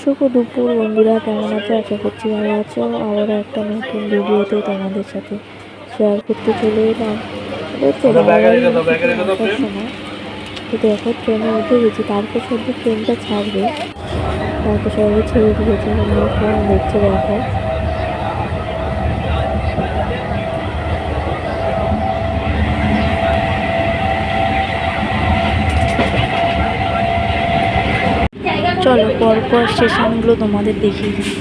শুভ দুপুর বন্ধুরা কেমন আছো? আশা করছি ভালো আছো। আবারও একটা নতুন ভিডিওতে তোমাদের সাথে শেয়ার করতে চলে এলাম। কিন্তু তো দেখো ট্রেনে উঠে গেছি। তারপর সব ট্রেনটা ছাড়বে। তারপর সবাই ছেড়ে দিয়েছে। দেখছে দেখো। চলো পরপর স্টেশনগুলো তোমাদের দেখিয়ে দিই।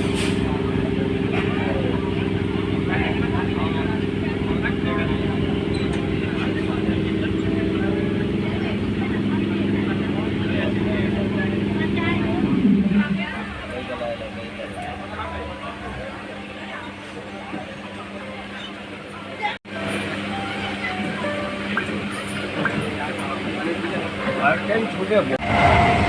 একটা তুলুন না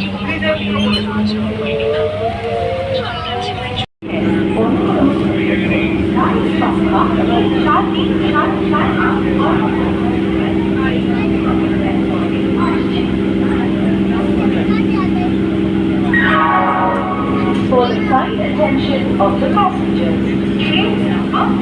For the kind attention of the passengers, train number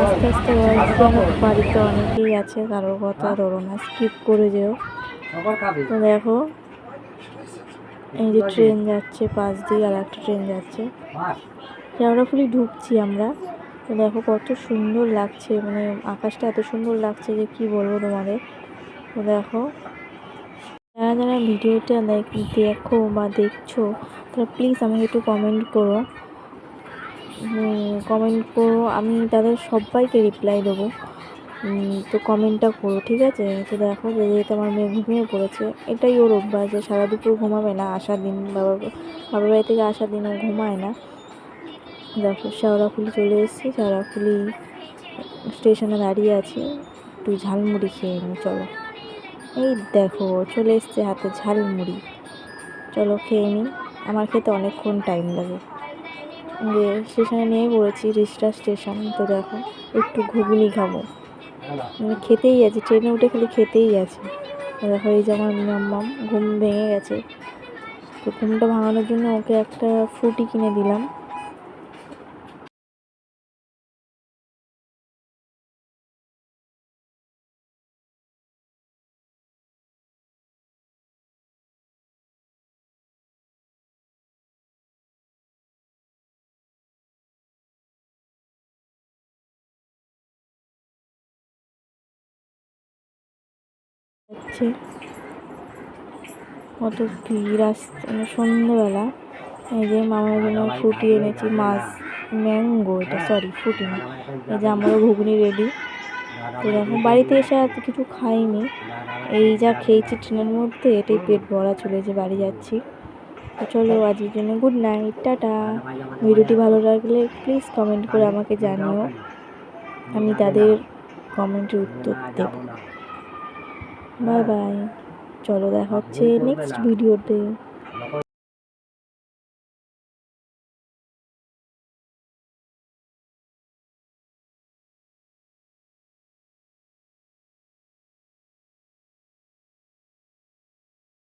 আস্তে আস্তে বাড়িতে অনেকেই আছে কারোর কথা ধরো না স্কিপ করে যেও তো দেখো এই যে ট্রেন যাচ্ছে পাশ দিয়ে আর একটা ট্রেন যাচ্ছে শেওড়াফুলি ঢুকছি আমরা তো দেখো কত সুন্দর লাগছে মানে আকাশটা এত সুন্দর লাগছে যে কি বলব। তোমাদের তো দেখো যারা যারা ভিডিওটা দেখ- দেখো বা দেখছ, তারা প্লিজ আমাকে একটু কমেন্ট করো। কমেন্ট করো, আমি তাদের সবাইকে রিপ্লাই দেবো। তো কমেন্টটা করো, ঠিক আছে? তো দেখো যে যেহেতু আমার মেয়ে ঘুমিয়ে পড়েছে, এটাই ওর অভ্যাস যে সারা দুপুর ঘুমাবে না, আসার দিন বাবা, বাবার বাড়ি থেকে আসার দিন ও ঘুমায় না। দেখো শেওড়াফুলি চলে এসেছি শেওড়াফুলি স্টেশনে দাঁড়িয়ে আছি। একটু ঝালমুড়ি খেয়ে নিই চলো। এই দেখো, চলে এসছে হাতে ঝালমুড়ি চলো খেয়ে নিই। আমার খেতে অনেকক্ষণ টাইম লাগে। যে স্টেশনে নিয়ে পড়েছি রিস্টা স্টেশন। তো দেখো, একটু ঘুগনি খাব। মানে খেতেই আছে, ট্রেনে উঠে খালি খেতেই আছে। দেখো, এই যে আমার মাম্মাম ঘুম ভেঙে গেছে। তো ঘুমটা ভাঙানোর জন্য ওকে একটা ফ্রুটি কিনে দিলাম। হচ্ছে। কত ভিড় আসছে মানে সন্ধ্যেবেলা এই যে মামার জন্য ফুটি এনেছি মাছ, ম্যাঙ্গো এটা সরি ফুটি না। এই যে আমারও ঘুগনি রেডি তো দেখো, বাড়িতে এসে আর কিছু খাইনি। এই যা খেয়েছি ট্রেনের মধ্যে, এটাই পেট ভরা চলেছে বাড়ি যাচ্ছি। তো চলো, আজকের জন্য গুড নাইট টাটা। ভিডিওটি ভালো লাগলে প্লিজ কমেন্ট করে আমাকে জানিও। আমি তাদের কমেন্টের উত্তর দেব। বাই বাই চলো দেখা হচ্ছে নেক্সট ভিডিওতে